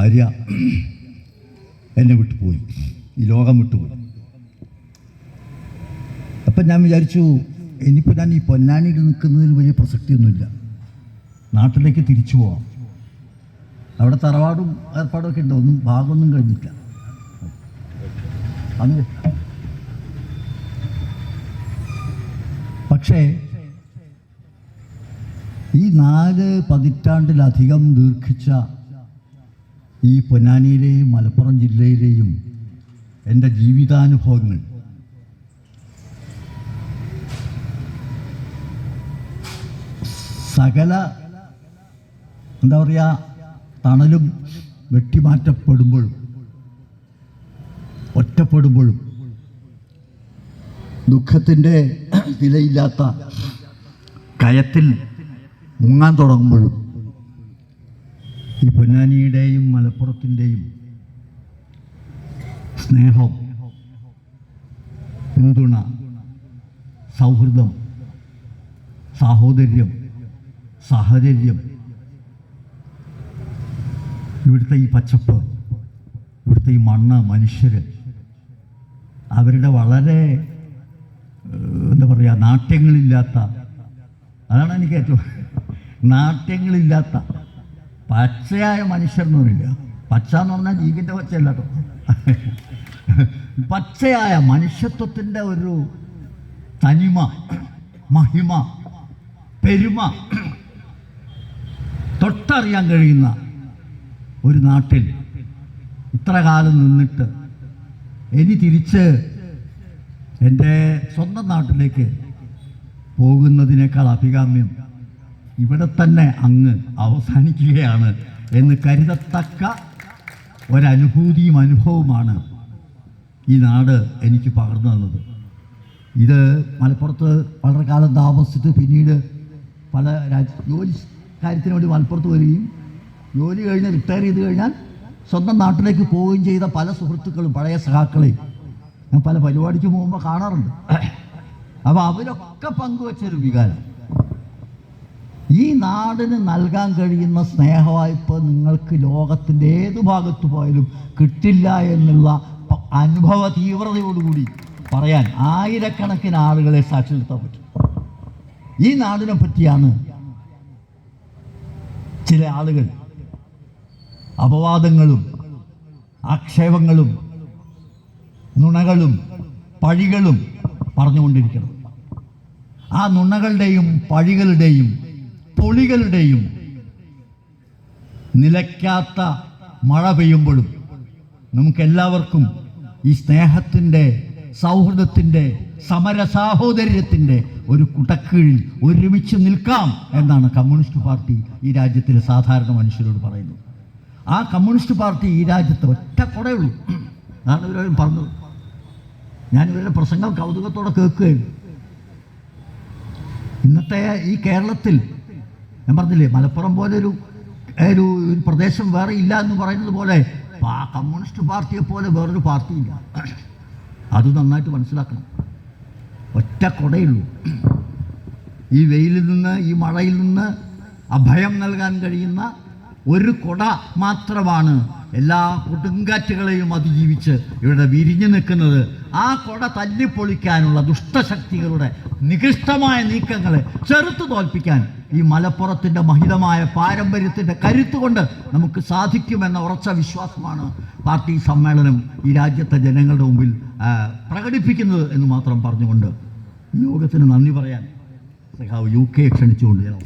ഭാര്യ എന്നെ വിട്ടുപോയി ഈ ലോകം വിട്ടുപോയി അപ്പം ഞാൻ വിചാരിച്ചു ഇനിയിപ്പോൾ ഞാൻ ഈ പൊന്നാനിയിൽ നിൽക്കുന്നതിൽ വലിയ പ്രസക്തിയൊന്നുമില്ല. നാട്ടിലേക്ക് തിരിച്ചു പോവാം. അവിടെ തറവാടും ഏർപ്പാടും ഒക്കെ ഉണ്ട്. ഒന്നും ഭാഗമൊന്നും കഴിഞ്ഞില്ല അന്ന് പക്ഷേ ഈ നാല് പതിറ്റാണ്ടിലധികം ദീർഘിച്ച ഈ പൊന്നാനിയിലെയും മലപ്പുറം ജില്ലയിലെയും എന്റെ ജീവിതാനുഭവങ്ങൾ. സകല എന്താ പറയുക തണലും വെട്ടിമാറ്റപ്പെടുമ്പോഴും ഒറ്റപ്പെടുമ്പോഴും ദുഃഖത്തിന്റെ വിലയില്ലാത്ത കയത്തിൽ മുങ്ങാൻ തുടങ്ങുമ്പോഴും ഈ പൊന്നാനിയുടെയും മലപ്പുറത്തിന്റെയും സ്നേഹം പിന്തുണ സൗഹൃദം സാഹോദര്യം സാഹചര്യം ഇവിടുത്തെ ഈ പച്ചപ്പ് ഇവിടുത്തെ ഈ മണ്ണ് മനുഷ്യർ അവരുടെ വളരെ എന്താ പറയുക നാട്യങ്ങളില്ലാത്ത അതാണ് എനിക്ക് ഏറ്റവും നാട്യങ്ങളില്ലാത്ത പച്ചയായ മനുഷ്യർ എന്ന് പറയില്ല പച്ച എന്ന് പറഞ്ഞാൽ ജീവിന്റെ പച്ചയല്ല കേട്ടോ. പച്ചയായ മനുഷ്യത്വത്തിന്റെ ഒരു തനിമ മഹിമ പെരുമ തൊട്ടറിയാൻ കഴിയുന്ന ഒരു നാട്ടിൽ ഇത്ര കാലം നിന്നിട്ട് ഇനി തിരിച്ച് എന്റെ സ്വന്തം നാട്ടിലേക്ക് പോകുന്നതിനേക്കാൾ അഭികാമ്യം ഇവിടെ തന്നെ അങ്ങ് അവസാനിക്കുകയാണ് എന്ന് കരുതത്തക്ക ഒരനുഭൂതിയും അനുഭവമാണ് ഈ നാട് എനിക്ക് പകർന്നു തന്നത്. ഇത് മലപ്പുറത്ത് വളരെ കാലം താമസിച്ചിട്ട് പിന്നീട് പല രാജ്യ ജോലി കാര്യത്തിന് വേണ്ടി മലപ്പുറത്ത് വരികയും ജോലി കഴിഞ്ഞ് റിട്ടയർ ചെയ്ത് കഴിഞ്ഞാൽ സ്വന്തം നാട്ടിലേക്ക് പോവുകയും ചെയ്ത പല സുഹൃത്തുക്കളും പഴയ സഹാക്കളെയും ഞാൻ പല പരിപാടിക്ക് പോകുമ്പോൾ കാണാറുണ്ട്. അപ്പോൾ അവരൊക്കെ പങ്കുവച്ചൊരു വികാരം. ഈ നാടിന് നൽകാൻ കഴിയുന്ന സ്നേഹവായ്പ നിങ്ങൾക്ക് ലോകത്തിന്റെ ഏത് ഭാഗത്ത് പോയാലും കിട്ടില്ല എന്നുള്ള അനുഭവ തീവ്രതയോടുകൂടി പറയാൻ ആയിരക്കണക്കിന് ആളുകളെ സാക്ഷി നിർത്താൻ പറ്റും. ഈ നാടിനെ പറ്റിയാണ് ചില ആളുകൾ അപവാദങ്ങളും ആക്ഷേപങ്ങളും നുണകളും പഴികളും പറഞ്ഞുകൊണ്ടിരിക്കണം ആ നുണകളുടെയും പഴികളുടെയും പൊളികളുടെയും നിലയ്ക്കാത്ത മഴ പെയ്യുമ്പോഴും നമുക്കെല്ലാവർക്കും ഈ സ്നേഹത്തിന്റെ സൗഹൃദത്തിന്റെ സമര സാഹോദര്യത്തിന്റെ ഒരു കുടക്കീഴിൽ ഒരുമിച്ച് നിൽക്കാം എന്നാണ് കമ്മ്യൂണിസ്റ്റ് പാർട്ടി ഈ രാജ്യത്തിലെ സാധാരണ മനുഷ്യരോട് പറയുന്നത്. ആ കമ്മ്യൂണിസ്റ്റ് പാർട്ടി ഈ രാജ്യത്ത് ഒറ്റ കുടയുള്ളൂ. അതാണ് ഇവരും പറഞ്ഞത്. ഞാൻ ഇവരുടെ പ്രസംഗം കൗതുകത്തോടെ കേൾക്കുകയാണ് ഇന്നത്തെ ഈ കേരളത്തിൽ ഞാൻ പറഞ്ഞില്ലേ മലപ്പുറം പോലെ ഒരു ഒരു പ്രദേശം വേറെ ഇല്ല എന്ന് പറയുന്നത് പോലെ കമ്മ്യൂണിസ്റ്റ് പാർട്ടിയെ പോലെ വേറൊരു പാർട്ടിയില്ല അത് നന്നായിട്ട് മനസ്സിലാക്കണം. ഒറ്റ കൊടയുള്ളൂ. ഈ വെയിലിൽ നിന്ന് ഈ മഴയിൽ നിന്ന് അഭയം നൽകാൻ കഴിയുന്ന ഒരു കൊട മാത്രമാണ് എല്ലാ കൊടുങ്കാറ്റുകളെയും അതിജീവിച്ച് ഇവിടെ വിരിഞ്ഞു നിൽക്കുന്നത്. ആ കൊട തല്ലിപ്പൊളിക്കാനുള്ള ദുഷ്ടശക്തികളുടെ നികൃഷ്ടമായ നീക്കങ്ങളെ ചെറുത്തു തോൽപ്പിക്കാൻ ഈ മലപ്പുറത്തിന്റെ മഹിതമായ പാരമ്പര്യത്തിന്റെ കരുത്തുകൊണ്ട് നമുക്ക് സാധിക്കുമെന്ന ഉറച്ച വിശ്വാസമാണ് പാർട്ടി സമ്മേളനം ഈ രാജ്യത്തെ ജനങ്ങളുടെ മുമ്പിൽ പ്രകടിപ്പിക്കുന്നത് എന്ന് മാത്രം പറഞ്ഞുകൊണ്ട് യോഗത്തിന് നന്ദി പറയാൻ യു കെ ക്ഷണിച്ചുകൊണ്ട് ഞാൻ.